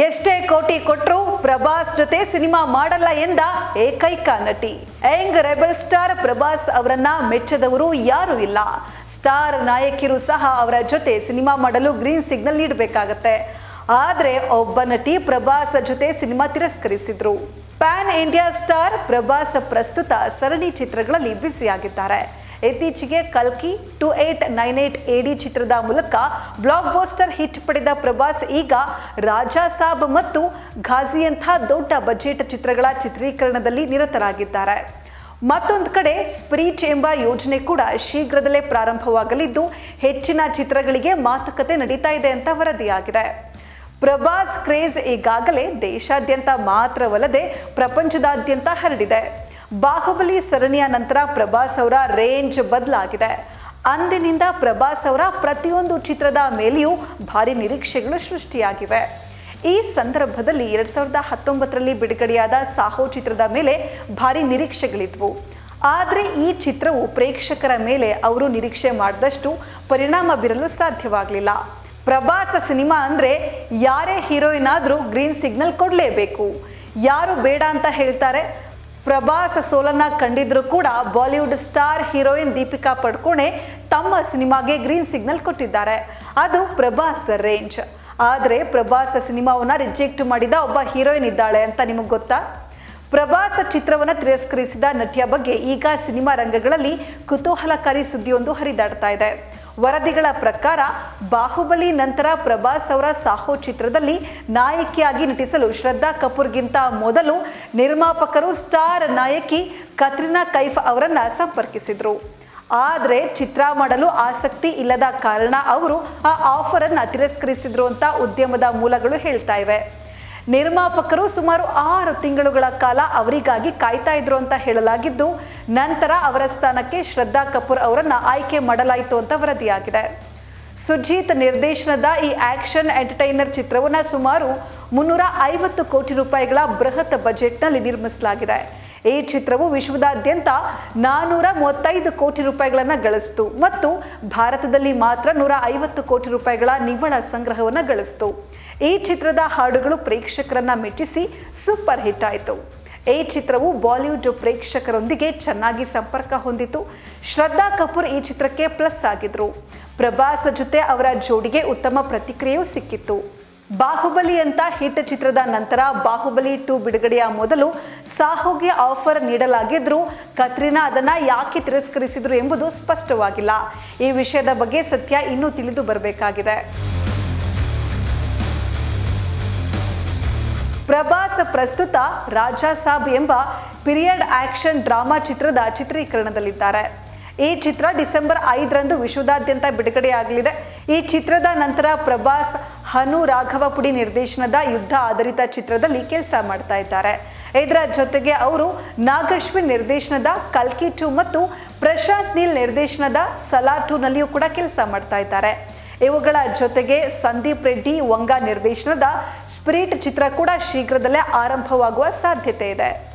ಎಷ್ಟೇ ಕೋಟಿ ಕೊಟ್ಟರು ಪ್ರಭಾಸ್ ಜೊತೆ ಸಿನಿಮಾ ಮಾಡಲ್ಲ ಎಂದ ಏಕೈಕ ನಟಿ. ಯಂಗ್ ರೆಬಲ್ ಸ್ಟಾರ್ ಪ್ರಭಾಸ್ ಅವರನ್ನ ಮೆಚ್ಚದವರು ಯಾರೂ ಇಲ್ಲ. ಸ್ಟಾರ್ ನಾಯಕಿಯರು ಸಹ ಅವರ ಜೊತೆ ಸಿನಿಮಾ ಮಾಡಲು ಗ್ರೀನ್ ಸಿಗ್ನಲ್ ನೀಡಬೇಕಾಗತ್ತೆ. ಆದ್ರೆ ಒಬ್ಬ ನಟಿ ಪ್ರಭಾಸ್ ಜೊತೆ ಸಿನಿಮಾ ತಿರಸ್ಕರಿಸಿದ್ರು. ಪ್ಯಾನ್ ಇಂಡಿಯಾ ಸ್ಟಾರ್ ಪ್ರಭಾಸ್ ಪ್ರಸ್ತುತ ಸರಣಿ ಚಿತ್ರಗಳಲ್ಲಿ ಬ್ಯುಸಿಯಾಗಿದ್ದಾರೆ. ಇತ್ತೀಚೆಗೆ ಕಲ್ಕಿ ಟು ಏಟ್ ನೈನ್ ಏಟ್ ಎಡಿ ಚಿತ್ರದ ಮೂಲಕ ಬ್ಲಾಕ್ ಬೋಸ್ಟರ್ ಹಿಟ್ ಪಡೆದ ಪ್ರಭಾಸ್ ಈಗ ರಾಜಾ ಸಾಬ್ ಮತ್ತು ಘಾಜಿಯಂಥ ದೊಡ್ಡ ಬಜೆಟ್ ಚಿತ್ರಗಳ ಚಿತ್ರೀಕರಣದಲ್ಲಿ ನಿರತರಾಗಿದ್ದಾರೆ. ಮತ್ತೊಂದು ಕಡೆ ಸ್ಪ್ರೀಚ್ ಎಂಬ ಯೋಜನೆ ಕೂಡ ಶೀಘ್ರದಲ್ಲೇ ಪ್ರಾರಂಭವಾಗಲಿದ್ದು, ಹೆಚ್ಚಿನ ಚಿತ್ರಗಳಿಗೆ ಮಾತುಕತೆ ನಡೀತಾ ಇದೆ ಅಂತ ವರದಿಯಾಗಿದೆ. ಪ್ರಭಾಸ್ ಕ್ರೇಜ್ ಈಗಾಗಲೇ ದೇಶಾದ್ಯಂತ ಮಾತ್ರವಲ್ಲದೆ ಪ್ರಪಂಚದಾದ್ಯಂತ ಹರಡಿದೆ. ಬಾಹುಬಲಿ ಸರಣಿಯ ನಂತರ ಪ್ರಭಾಸ್ ಅವರ ರೇಂಜ್ ಬದಲಾಗಿದೆ. ಅಂದಿನಿಂದ ಪ್ರಭಾಸ್ ಅವರ ಪ್ರತಿಯೊಂದು ಚಿತ್ರದ ಮೇಲೆಯೂ ಭಾರಿ ನಿರೀಕ್ಷೆಗಳು ಸೃಷ್ಟಿಯಾಗಿವೆ. ಈ ಸಂದರ್ಭದಲ್ಲಿ ಎರಡ್ ಸಾವಿರದ ಹತ್ತೊಂಬತ್ತರಲ್ಲಿ ಬಿಡುಗಡೆಯಾದ ಸಾಹೋ ಚಿತ್ರದ ಮೇಲೆ ಭಾರಿ ನಿರೀಕ್ಷೆಗಳಿದ್ವು. ಆದರೆ ಈ ಚಿತ್ರವು ಪ್ರೇಕ್ಷಕರ ಮೇಲೆ ಅವರು ನಿರೀಕ್ಷೆ ಮಾಡಿದಷ್ಟು ಪರಿಣಾಮ ಬೀರಲು ಸಾಧ್ಯವಾಗಲಿಲ್ಲ. ಪ್ರಭಾಸ ಸಿನಿಮಾ ಅಂದರೆ ಯಾರೇ ಹೀರೋಯಿನ್ ಆದರೂ ಗ್ರೀನ್ ಸಿಗ್ನಲ್ ಕೊಡಲೇಬೇಕು. ಯಾರು ಬೇಡ ಅಂತ ಹೇಳ್ತಾರೆ ಪ್ರಭಾಸ್ ಸೋಲನ್ನ ಕಂಡಿದ್ರು ಕೂಡ Bollywood star heroine Deepika Padukone ತಮ್ಮ ಸಿನಿಮಾಗೆ ಗ್ರೀನ್ ಸಿಗ್ನಲ್ ಕೊಟ್ಟಿದ್ದಾರೆ. ಅದು ಪ್ರಭಾಸ್ ರೇಂಜ್. ಆದರೆ ಪ್ರಭಾಸ್ ಸಿನಿಮಾವನ್ನ ರಿಜೆಕ್ಟ್ ಮಾಡಿದ ಒಬ್ಬ ಹೀರೋಯಿನ್ ಇದ್ದಾಳೆ ಅಂತ ನಿಮಗೆ ಗೊತ್ತಾ? ಪ್ರಭಾಸ ಚಿತ್ರವನ್ನು ತಿರಸ್ಕರಿಸಿದ ನಟಿಯ ಬಗ್ಗೆ ಈಗ ಸಿನಿಮಾ ರಂಗಗಳಲ್ಲಿ ಕುತೂಹಲಕಾರಿ ಸುದ್ದಿಯೊಂದು ಹರಿದಾಡ್ತಾ ಇದೆ. ವರದಿಗಳ ಪ್ರಕಾರ ಬಾಹುಬಲಿ ನಂತರ ಪ್ರಭಾಸ್ ಅವರ ಸಾಹೋ ಚಿತ್ರದಲ್ಲಿ ನಾಯಕಿಯಾಗಿ ನಟಿಸಲು ಶ್ರದ್ಧಾ ಕಪೂರ್ಗಿಂತ ಮೊದಲು ನಿರ್ಮಾಪಕರು ಸ್ಟಾರ್ ನಾಯಕಿ ಕತ್ರಿನಾ ಕೈಫ್ ಅವರನ್ನ ಸಂಪರ್ಕಿಸಿದ್ರು. ಆದರೆ ಚಿತ್ರ ಮಾಡಲು ಆಸಕ್ತಿ ಇಲ್ಲದ ಕಾರಣ ಅವರು ಆ ಆಫರ್ ಅನ್ನ ತಿರಸ್ಕರಿಸಿದ್ರು ಅಂತ ಉದ್ಯಮದ ಮೂಲಗಳು ಹೇಳ್ತಾ ಇವೆ. ನಿರ್ಮಾಪಕರು ಸುಮಾರು ಆರು ತಿಂಗಳುಗಳ ಕಾಲ ಅವರಿಗಾಗಿ ಕಾಯ್ತಾ ಇದ್ರು ಅಂತ ಹೇಳಲಾಗಿದ್ದು, ನಂತರ ಅವರ ಸ್ಥಾನಕ್ಕೆ ಶ್ರದ್ಧಾ ಕಪೂರ್ ಅವರನ್ನು ಆಯ್ಕೆ ಮಾಡಲಾಯಿತು ಅಂತ ವರದಿಯಾಗಿದೆ. ಸುಜೀತ್ ನಿರ್ದೇಶನದ ಈ ಆಕ್ಷನ್ ಎಂಟರ್ಟೈನರ್ ಚಿತ್ರವನ್ನ ಸುಮಾರು ಮುನ್ನೂರ ಐವತ್ತು ಕೋಟಿ ರೂಪಾಯಿಗಳ ಬೃಹತ್ ಬಜೆಟ್ನಲ್ಲಿ ನಿರ್ಮಿಸಲಾಗಿದೆ. ಈ ಚಿತ್ರವು ವಿಶ್ವದಾದ್ಯಂತ ನಾನೂರ ಮೂವತ್ತೈದು ಕೋಟಿ ರೂಪಾಯಿಗಳನ್ನು ಗಳಿಸಿತು ಮತ್ತು ಭಾರತದಲ್ಲಿ ಮಾತ್ರ ನೂರ ಐವತ್ತು ಕೋಟಿ ರೂಪಾಯಿಗಳ ನಿವ್ವಳ ಸಂಗ್ರಹವನ್ನು ಗಳಿಸಿತು. ಈ ಚಿತ್ರದ ಹಾಡುಗಳು ಪ್ರೇಕ್ಷಕರನ್ನ ಮೆಚ್ಚಿಸಿ ಸೂಪರ್ ಹಿಟ್ ಆಯಿತು. ಈ ಚಿತ್ರವು ಬಾಲಿವುಡ್ ಪ್ರೇಕ್ಷಕರೊಂದಿಗೆ ಚೆನ್ನಾಗಿ ಸಂಪರ್ಕ ಹೊಂದಿತು. ಶ್ರದ್ಧಾ ಕಪೂರ್ ಈ ಚಿತ್ರಕ್ಕೆ ಪ್ಲಸ್ ಆಗಿದ್ರು. ಪ್ರಭಾಸ್ ಜೊತೆ ಅವರ ಜೋಡಿಗೆ ಉತ್ತಮ ಪ್ರತಿಕ್ರಿಯೆಯೂ ಸಿಕ್ಕಿತ್ತು. ಬಾಹುಬಲಿ ಅಂತ ಹಿಟ್ ಚಿತ್ರದ ನಂತರ ಬಾಹುಬಲಿ ಟು ಬಿಡುಗಡೆಯ ಮೊದಲು ಸಾಹುಗೆ ಆಫರ್ ನೀಡಲಾಗಿದ್ರು ಕತ್ರಿನಾ ಅದನ್ನ ಯಾಕೆ ತಿರಸ್ಕರಿಸಿದ್ರು ಎಂಬುದು ಸ್ಪಷ್ಟವಾಗಿಲ್ಲ. ಈ ವಿಷಯದ ಬಗ್ಗೆ ಸತ್ಯ ಇನ್ನೂ ತಿಳಿದು ಬರಬೇಕಾಗಿದೆ. ಪ್ರಭಾಸ್ ಪ್ರಸ್ತುತ ರಾಜಾ ಸಾಬ್ ಎಂಬ ಪಿರಿಯಡ್ ಆಕ್ಷನ್ ಡ್ರಾಮಾ ಚಿತ್ರದ ಚಿತ್ರೀಕರಣದಲ್ಲಿದ್ದಾರೆ. ಈ ಚಿತ್ರ ಡಿಸೆಂಬರ್ ಐದರಂದು ವಿಶ್ವದಾದ್ಯಂತ ಬಿಡುಗಡೆಯಾಗಲಿದೆ. ಈ ಚಿತ್ರದ ನಂತರ ಪ್ರಭಾಸ್ ಹನು ರಾಘವ ಪುಡಿ ನಿರ್ದೇಶನದ ಯುದ್ಧ ಆಧಾರಿತ ಚಿತ್ರದಲ್ಲಿ ಕೆಲಸ ಮಾಡ್ತಾ ಇದ್ದಾರೆ. ಇದರ ಜೊತೆಗೆ ಅವರು ನಾಗಶ್ವಿ ನಿರ್ದೇಶನದ ಕಲ್ಕಿ ಟು ಮತ್ತು ಪ್ರಶಾಂತ್ ನೀಲ್ ನಿರ್ದೇಶನದ ಸಲಾ ಟೂನಲ್ಲಿಯೂ ಕೂಡ ಕೆಲಸ ಮಾಡ್ತಾ ಇದ್ದಾರೆ. ಇವುಗಳ ಜೊತೆಗೆ ಸಂದೀಪ್ ರೆಡ್ಡಿ ವಂಗ ನಿರ್ದೇಶನದ ಸ್ಪಿರಿಟ್ ಚಿತ್ರ ಕೂಡ ಶೀಘ್ರದಲ್ಲೇ ಆರಂಭವಾಗುವ ಸಾಧ್ಯತೆ ಇದೆ.